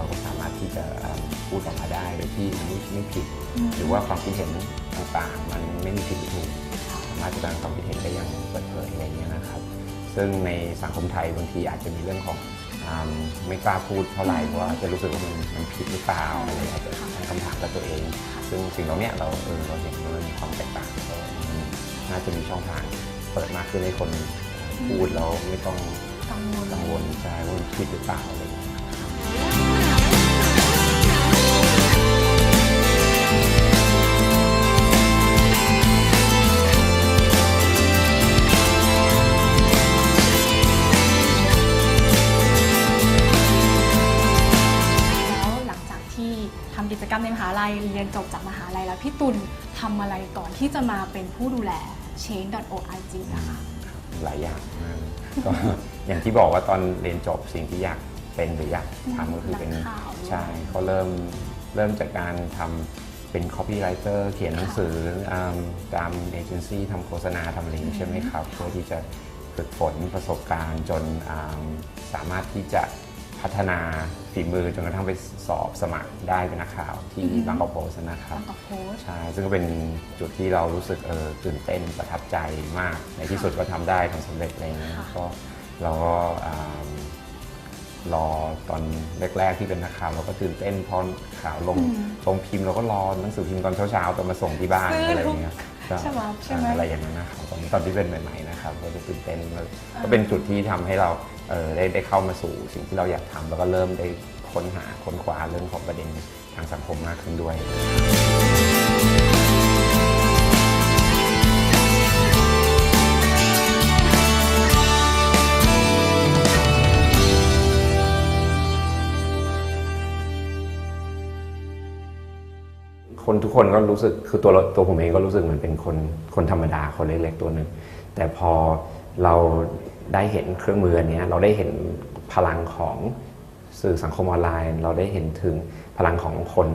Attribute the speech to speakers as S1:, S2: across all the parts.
S1: เราก็สามารถที่จะเอ่อพูดออกมาได้โดยที่มันไม่ไม่ผิด หรือว่าความคิดเห็นต่างๆ มันไม่มีผิดหรือถูกสามารถแสดงความคิดเห็นได้อย่างเปิดเผยอะไรอย่างเงี้ยนะครับ ซึ่งในสังคมไทยบางทีอาจจะมีเรื่องของอ่าไม่กล้าพูดเท่าไหร่เพราะว่าจะรู้สึกว่ามันมันผิดหรือเปล่าอะไรอาจจะตั้งคำถามกับตัวเอง ซึ่งสิ่งเหล่าเนี้ยเราเออเราเห็นว่ามันมีความแตกต่างเออมันน่าจะมีช่องทางเปิดมากขึ้นให้คนพูดแล้วไม่ต้อง
S2: กังวล
S1: กังวลใจว่ามันผิดหรือเปล่าอะไร ง
S2: จากที่ทำกิจกรรมในมหาลัยเรียนจบจากมหาลัยแล้วพี่ตุลทำอะไรก่อนที่จะมาเป็นผู้ดูแล change.org นะคะ
S1: หลายอย่างมากก็อย่างที่บอกว่าตอนเรียนจบสิ่งที่อยากเป็นหรืออยากทำก็คือเป็น
S2: นักข่าวด้วย
S1: ใช่เขาเริ่มเริ่มจากการทำเป็น copywriter เขียนหนังสืออ่าตามเอเจนซี่ทำโฆษณาทำอะไรอย่างนี้ใช่ไหมครับ เพื่อที่จะฝึกฝนประสบการณ์จนอ่าสามารถที่จะ พัฒนาฝีมือจนกระทั่งไปสอบสมัครได้เป็นนักข่าวที่บางกอกโพสนะครับ
S2: บางกอกโพสต์
S1: ใช่ซึ่งก็เป็นจุดที่เรารู้สึกเออตื่นเต้นประทับใจมาก ในที่สุดก็ทำได้ทำสำเร็จอะไรอย่างเงี้ย
S2: ค่ะ
S1: ก็เราก็อ่ารอตอนแรก ๆ ที่เป็นนักข่าวเราก็ตื่นเต้นพอข่าวลงลงพิมพ์เราก็รอหนังสือพิมพ์ตอนเช้าๆตอนมาส่งที่บ้านอะไรอย่างเงี้ยก็
S2: ใช่ไหมใช่ไหม
S1: อะไรอย่างนั้นนะครับตอนตอนที่เป็นใหม่ ๆ นะครับ ก็จะตื่นเต้นแล้วก็เป็นจุดที่ทำให้เราเออ ได้ได้เข้ามาสู่สิ่งที่เราอยากทำแล้วก็เริ่มได้ค้นหาค้นคว้าเรื่องของประเด็นทางสังคมมากขึ้นด้วยคนทุกคนก็รู้สึกคือตัวตัวผมเองก็รู้สึกเหมือนเป็นคนคนธรรมดาคนเล็กๆตัวหนึ่งแต่พอเรา ได้เห็นเครื่องมืออันเนี้ยเราได้เห็นพลังของสื่อสังคมออนไลน์ เราได้เห็นถึงพลังของคน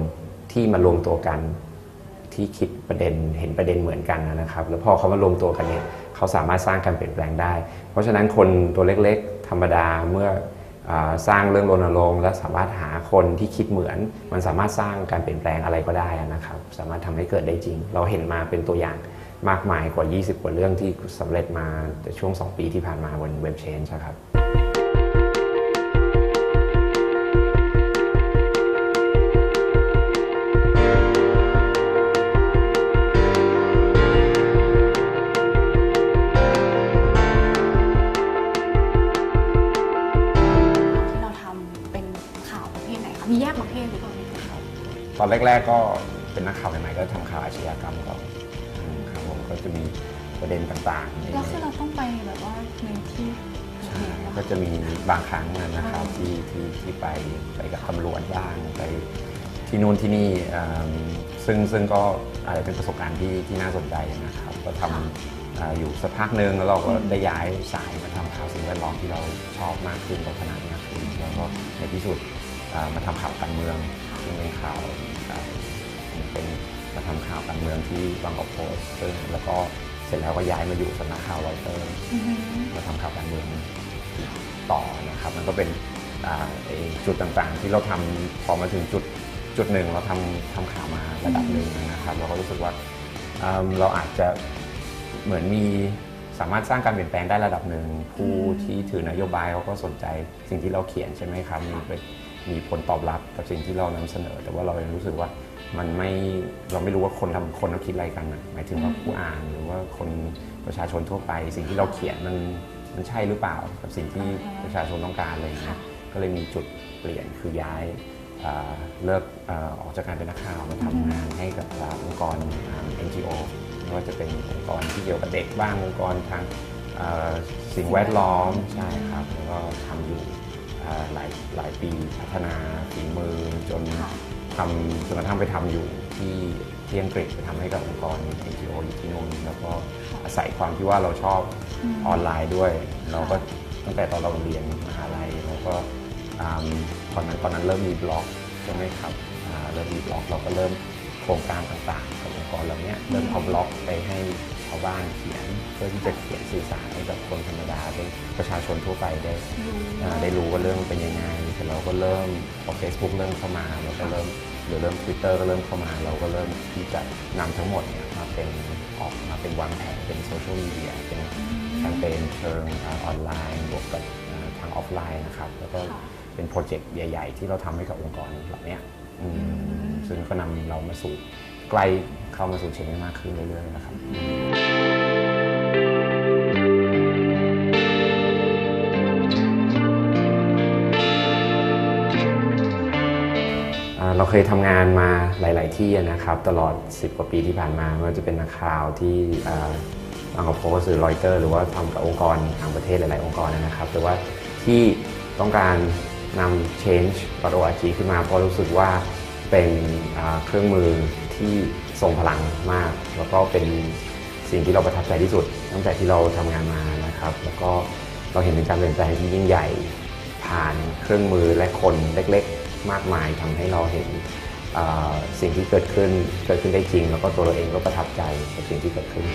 S1: ที่มารวมตัวกัน ที่คิดประเด็นเห็นประเด็นเหมือนกันนะครับ แล้วพอเขามารวมตัวกันเนี่ยเขาสามารถสร้างการเปลี่ยนแปลงได้ เพราะฉะนั้นคนตัวเล็กๆ ธรรมดาเมื่ออสร้างเรื่องรณรงค์และสามารถหาคนที่คิดเหมือน มันสามารถสร้างการเปลี่ยนแปลงอะไรก็ได้นะครับ สามารถทำให้เกิดได้จริง เราเห็นมาเป็นตัวอย่าง มากมายกว่า 20 กว่าเรื่องที่สำเร็จมาในช่วง 2 ปีที่ผ่านมาบนเว็บเชนครับ
S2: ที่เราทำเป็นข่าวประเภทไหนคะมีแยกประเภทหรือเปล่า
S1: ตอนแรก ๆ ก็เป็นนักข่าวใหม่ๆก็ทำข่าวอาชญากรรมก่อนอืมครับผม ก็จะมีประเด็นต่างๆใน
S2: แล้วคือเราต้องไปแบบว่าในที่เกิด
S1: ใช่
S2: เหตุ
S1: ก็
S2: นะคะ
S1: จะมีบางครั้งนะครับที่ที่ที่ไปไปกับตำรวจบ้างไปที่นู่นที่นี่เอิ่มซึ่งซึ่งก็อาจจะเป็นประสบการณ์ที่ที่น่าสนใจนะครับ ก็ทำอ่าอยู่สักพักหนึ่งแล้วเราก็ได้ย้ายสายมาทำข่าวสิ่งแวดล้อมที่เราชอบมากขึ้นเราถนัดมากขึ้นแล้วก็ในที่สุดอ่ามาทำข่าวการเมืองซึ่งเป็นข่าวอ่าเป็น มาทำข่าวการเมืองที่บางกอกโพสต์ซึ่งแล้วก็เสร็จแล้วก็ย้ายมาอยู่สำนักข่าวรอยเตอร์
S2: อือฮึ
S1: มาทำข่าวการเมืองต่อนะครับ มันก็เป็นอ่าไอ้จุดต่างๆ ที่เราทำพอมาถึงจุดจุดหนึ่งเราทำทำข่าวมาระดับหนึ่งนะครับ เราก็รู้สึกว่าอืมเราอาจจะเหมือนมีสามารถสร้างการเปลี่ยนแปลงได้ระดับหนึ่งผู้ที่ถือนโยบายเขาก็สนใจสิ่งที่เราเขียนใช่ไหมครับมีเป็น มีผลตอบรับกับสิ่งที่เรานำเสนอ แต่ว่าเรายังรู้สึกว่ามันไม่เราไม่รู้ว่าคนทำคนเขาคิดอะไรกันนะหมายถึงว่าผู้อ่านหรือว่าคนประชาชนทั่วไป สิ่งที่เราเขียนมันมันใช่หรือเปล่ากับสิ่งที่ประชาชนต้องการอะไรอย่างเงี้ยก็เลยมีจุดเปลี่ยนคือย้ายอ่าเลิกอ่าออกจากการเป็นนักข่าวมาทำงานให้กับอ่าองค์กรอ่า NGO ไม่ว่าจะเป็นองค์กรที่เกี่ยวกับเด็กบ้างองค์กรทางอ่าสิ่งแวดล้อมใช่ครับแล้วก็ทำอยู่อ่า หลายหลายปีพัฒนาฝีมือจน
S2: ค่ะ
S1: ทำจนกระทั่งไปทำอยู่ที่ที่อังกฤษไปทำให้กับองค์กร NGO อยู่ที่นู่นแล้วก็อาศัยความที่ว่าเราชอบ
S2: อืม
S1: ออนไลน์ด้วย เราก็ตั้งแต่ตอนเราเรียนมหาลัยแล้วก็อ่าตอนนั้นตอนนั้นเริ่มมีบล็อกใช่ไหมครับอ่าเริ่มมีบล็อกเราก็เริ่มโครงการต่างๆกับองค์กรเหล่านี้เริ่มเอาบล็อกไปให้ชาวบ้านเขียน เพื่อที่จะเขียนสื่อสารให้กับคนธรรมดาได้ประชาชนทั่วไปได้อ่าได้รู้ว่าเรื่องเป็นยังไงแต่เราก็เริ่มพอ Facebook เริ่มเข้ามาเราก็เริ่มหรือเริ่ม Twitter ก็เริ่มเข้ามา เราก็เริ่มที่จะนำทั้งหมดเนี่ยมาเป็นออกมาเป็นวางแผนเป็นโซเชียลมีเดียเป็นแคมเปญเชิงอ่าออนไลน์บวกกับอ่าทางออฟไลน์นะครับ แล้วก็
S2: ค่ะ
S1: เป็นโปรเจกต์ใหญ่ ๆ ที่เราทำให้กับองค์กรเหล่าเนี้ยอืมซึ่งก็นำเรามาสู่ ใกลเข้ามาสู่เชนมากขึ้นเรื่อยๆนะครับเราเคยทำงานมาหลาย ๆ ที่นะครับ ตลอด 10 กว่าปีที่ผ่านมาไม่ว่าจะเป็นนักข่าวที่อ่าบางกอกโพสต์หรือรอยเตอร์ หรือว่าทำกับองค์กรต่างประเทศหลาย ๆ องค์กรนะครับ แต่ว่าที่ต้องการนำ change.org ขึ้นมาเพราะรู้สึกว่าเป็นเครื่องมือ ที่ทรงพลังมาก แล้วก็เป็นสิ่งที่เราประทับใจที่สุด ตั้งแต่ที่เราทำงานมานะครับ แล้วก็เราเห็นถึงการเปลี่ยนแปลงที่ยิ่งใหญ่ ผ่านเครื่องมือและคนเล็กๆ มากมายทำให้เราเห็นสิ่งที่เกิดขึ้นเกิดขึ้นได้จริง แล้วก็ตัวเราเองก็ประทับใจกับสิ่งที่เกิดขึ้น